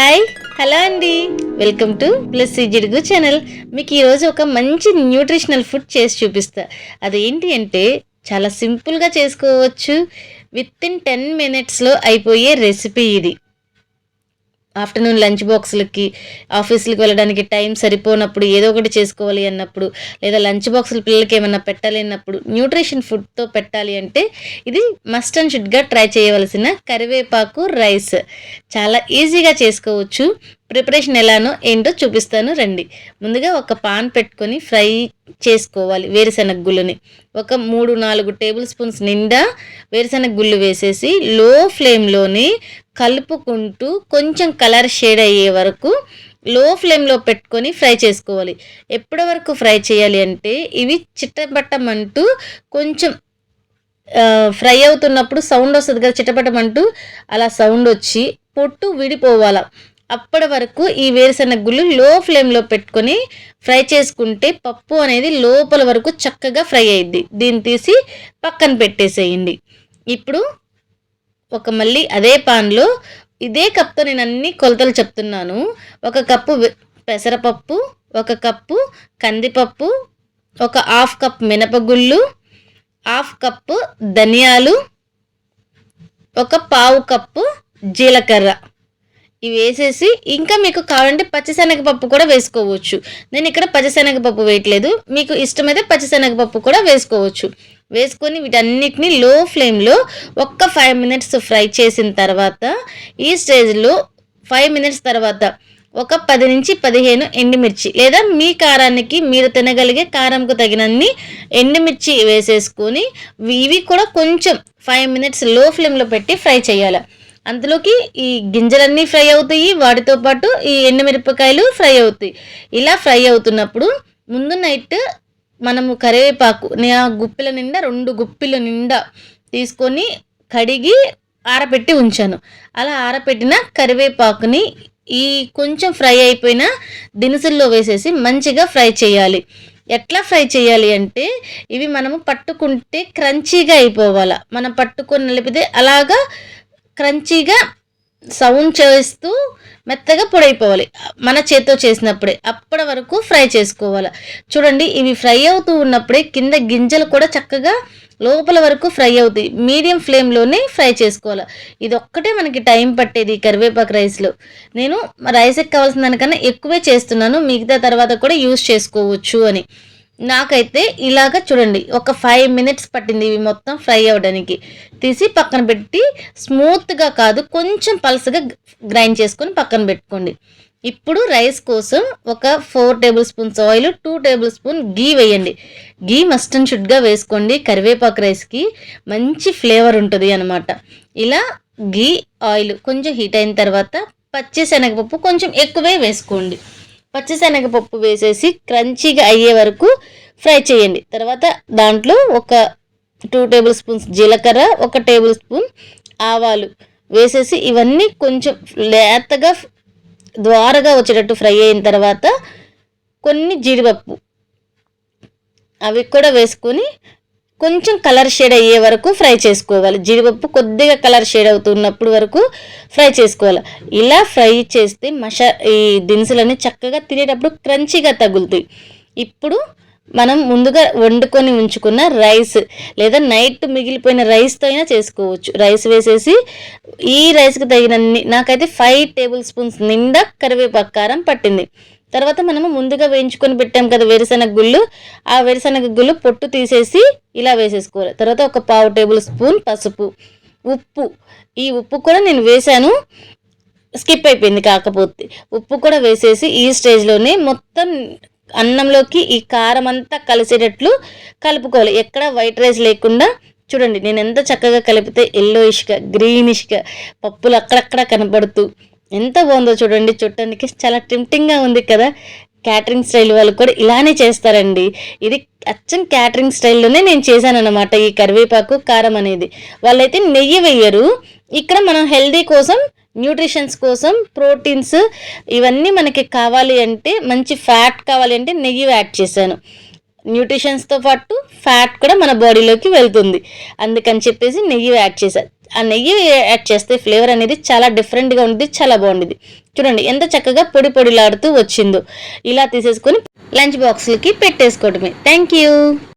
Hi hello అండి. Welcome to plus జిడుగు channel. మీకు ఈరోజు ఒక మంచి న్యూట్రిషనల్ ఫుడ్ చేసి చూపిస్తా. అది ఏంటి అంటే చాలా సింపుల్గా చేసుకోవచ్చు. విత్ ఇన్ టెన్ మినిట్స్లో అయిపోయే రెసిపీ ఇది. ఆఫ్టర్నూన్ లంచ్ బాక్సులకి ఆఫీసులకు వెళ్ళడానికి టైం సరిపోనప్పుడు ఏదో ఒకటి చేసుకోవాలి అన్నప్పుడు లేదా లంచ్ బాక్సులు పిల్లలకి ఏమన్నా పెట్టాలి అన్నప్పుడు న్యూట్రిషన్ ఫుడ్తో పెట్టాలి అంటే ఇది మస్ట్ అండ్ షుడ్గా ట్రై చేయవలసిన కరివేపాకు రైస్. చాలా ఈజీగా చేసుకోవచ్చు. ప్రిపరేషన్ ఎలానో ఏంటో చూపిస్తాను రండి. ముందుగా ఒక పాన్ పెట్టుకొని ఫ్రై చేసుకోవాలి వేరుశనగ గుళ్ళని. ఒక మూడు నాలుగు టేబుల్ స్పూన్స్ నిండా వేరుశనగ గుళ్ళు వేసేసి లో ఫ్లేమ్లోని కలుపుకుంటూ కొంచెం కలర్ షేడ్ అయ్యే వరకు లో ఫ్లేమ్లో పెట్టుకొని ఫ్రై చేసుకోవాలి. ఎప్పటి వరకు ఫ్రై చేయాలి అంటే ఇవి చిట్టబట్టమంటూ కొంచెం ఫ్రై అవుతున్నప్పుడు సౌండ్ వస్తుంది కదా చిట్టపట్టమంటూ అలా సౌండ్ వచ్చి పొట్టు విడిపోవాల. అప్పటి వరకు ఈ వేరుశనగ గుళ్ళు లో ఫ్లేమ్లో పెట్టుకొని ఫ్రై చేసుకుంటే పప్పు అనేది లోపల వరకు చక్కగా ఫ్రై అయ్యిద్ది దీన్ని తీసి పక్కన పెట్టేసేయండి. ఇప్పుడు ఒక మళ్ళీ అదే పాన్లో ఇదే కప్తో నేను అన్ని కొలతలు చెప్తున్నాను. ఒక కప్పు పెసరపప్పు ఒక కప్పు కందిపప్పు ఒక హాఫ్ కప్ మినపగుళ్ళు హాఫ్ కప్పు ధనియాలు ఒక పావు కప్పు జీలకర్ర. ఇవి వేసేసి ఇంకా మీకు కావాలంటే పచ్చిశనగపప్పు కూడా వేసుకోవచ్చు. నేను ఇక్కడ పచ్చిశనగపప్పు వేయట్లేదు. మీకు ఇష్టమైతే పచ్చిశనగపప్పు కూడా వేసుకోవచ్చు. వేసుకొని వీటన్నిటిని లో ఫ్లేమ్లో ఒక్క ఫైవ్ మినిట్స్ ఫ్రై చేసిన తర్వాత ఈ స్టేజ్లో ఫైవ్ మినిట్స్ తర్వాత ఒక పది నుంచి పదిహేను ఎండుమిర్చి లేదా మీ కారానికి మీరు తినగలిగే కారంకు తగినన్ని ఎండుమిర్చి వేసేసుకొని ఇవి కూడా కొంచెం ఫైవ్ మినిట్స్లో ఫ్లేమ్లో పెట్టి ఫ్రై చేయాలి. అందులోకి ఈ గింజలన్నీ ఫ్రై అవుతాయి. వాటితో పాటు ఈ ఎండుమిరపకాయలు ఫ్రై అవుతాయి. ఇలా ఫ్రై అవుతున్నప్పుడు ముందు నైట్ మనము కరివేపాకు నేను ఆ గుప్పిల నిండా రెండు గుప్పిల నిండా తీసుకొని కడిగి ఆరపెట్టి ఉంచాను. అలా ఆరపెట్టిన కరివేపాకుని ఈ కొంచెం ఫ్రై అయిపోయిన దినుసుల్లో వేసేసి మంచిగా ఫ్రై చేయాలి. ఎట్లా ఫ్రై చేయాలి అంటే ఇవి మనము పట్టుకుంటే క్రంచీగా అయిపోవాలి. మనం పట్టుకొని నలిపితే అలాగా క్రంచీగా సౌండ్ చేస్తూ మెత్తగా పొడైపోవాలి. మన చేత్తో చేసినప్పుడే అప్పటి వరకు ఫ్రై చేసుకోవాలి. చూడండి ఇవి ఫ్రై అవుతూ ఉన్నప్పుడే కింద గింజలు కూడా చక్కగా లోపల వరకు ఫ్రై అవుతాయి. మీడియం ఫ్లేమ్లోనే ఫ్రై చేసుకోవాలి. ఇది ఒక్కటే మనకి టైం పట్టేది కరివేపాకు రైస్లో. నేను రైస్కి కావాల్సిన దానికన్నా ఎక్కువే చేస్తున్నాను. మిగతా తర్వాత కూడా యూస్ చేసుకోవచ్చు అని. నాకైతే ఇలాగ చూడండి ఒక ఫైవ్ మినిట్స్ పట్టింది ఇవి మొత్తం ఫ్రై అవ్వడానికి. తీసి పక్కన పెట్టి స్మూత్గా కాదు కొంచెం పల్సగా గ్రైండ్ చేసుకొని పక్కన పెట్టుకోండి. ఇప్పుడు రైస్ కోసం ఒక four tablespoons oil two tablespoon ghee వేయండి గీ మస్ట్ అండ్ షుడ్గా వేసుకోండి. కరివేపాకు రైస్కి మంచి ఫ్లేవర్ ఉంటుంది అనమాట ఇలా గీ ఆయిల్ కొంచెం హీట్ అయిన తర్వాత పచ్చి శనగపప్పు కొంచెం ఎక్కువే వేసుకోండి. పచ్చిశనగపప్పు వేసేసి క్రంచీగా అయ్యే వరకు ఫ్రై చేయండి. తర్వాత దాంట్లో ఒక టూ టేబుల్ స్పూన్స్ జీలకర్ర ఒక టేబుల్ స్పూన్ ఆవాలు వేసేసి ఇవన్నీ కొంచెం లేతగా ద్వారగా వచ్చేటట్టు ఫ్రై అయిన తర్వాత కొన్ని జీడిపప్పు అవి కూడా వేసుకొని కొంచెం కలర్ షేడ్ అయ్యే వరకు ఫ్రై చేసుకోవాలి. జీడిపప్పు కొద్దిగా కలర్ షేడ్ అవుతున్నప్పుడు వరకు ఫ్రై చేసుకోవాలి. ఇలా ఫ్రై చేస్తే మషా ఈ దినుసులన్నీ చక్కగా తినేటప్పుడు క్రంచీగా తగులుతాయి. ఇప్పుడు మనం ముందుగా వండుకొని ఉంచుకున్న రైస్ లేదా నైట్ మిగిలిపోయిన రైస్తో అయినా చేసుకోవచ్చు. రైస్ వేసేసి ఈ రైస్కి తగినన్ని నాకైతే ఫైవ్ టేబుల్ స్పూన్స్ నిండా కరివేపాకు కారం పట్టింది. తర్వాత మనము ముందుగా వేయించుకొని పెట్టాం కదా వేరుశనగ గుళ్ళు. ఆ వేరుశనగ గుళ్ళు పొట్టు తీసేసి ఇలా వేసేసుకోవాలి. తర్వాత ఒక పావు టేబుల్ స్పూన్ పసుపు ఉప్పు. ఈ ఉప్పు కూడా నేను వేశాను. స్కిప్ అయిపోయింది కాకపోతే. ఉప్పు కూడా వేసేసి ఈ స్టేజ్లోనే మొత్తం అన్నంలోకి ఈ కారం అంతా కలిసేటట్లు కలుపుకోవాలి. ఎక్కడ వైట్ రైస్ లేకుండా చూడండి నేను ఎంత చక్కగా కలిపితే ఎల్లోయిష్గా గ్రీనిష్గా పప్పులు అక్కడక్కడ కనబడుతూ ఎంత బాగుందో చూడండి. చూడటానికి చాలా టెంప్టింగ్గా ఉంది కదా. క్యాటరింగ్ స్టైల్ వాళ్ళు కూడా ఇలానే చేస్తారండి. ఇది అచ్చం క్యాటరింగ్ స్టైల్లోనే నేను చేశానన్నమాట. ఈ కరివేపాకు కారం అనేది. వాళ్ళైతే నెయ్యి వేయరు. ఇక్కడ మనం హెల్దీ కోసం న్యూట్రిషన్స్ కోసం ప్రోటీన్స్ ఇవన్నీ మనకి కావాలి అంటే మంచి ఫ్యాట్ కావాలి అంటే నెయ్యి యాడ్ చేశాను. న్యూట్రిషన్స్తో పాటు ఫ్యాట్ కూడా మన బాడీలోకి వెళ్తుంది. అందుకని చెప్పేసి నెయ్యి యాడ్ చేశాను ఆ నెయ్యి యాడ్ చేస్తే ఫ్లేవర్ అనేది చాలా డిఫరెంట్గా ఉంటుంది చాలా బాగుండేది చూడండి ఎంత చక్కగా పొడి పొడిలాడుతూ వచ్చిందో. ఇలా తీసేసుకొని లంచ్ బాక్స్లకి పెట్టేసుకోవడమే థ్యాంక్ యూ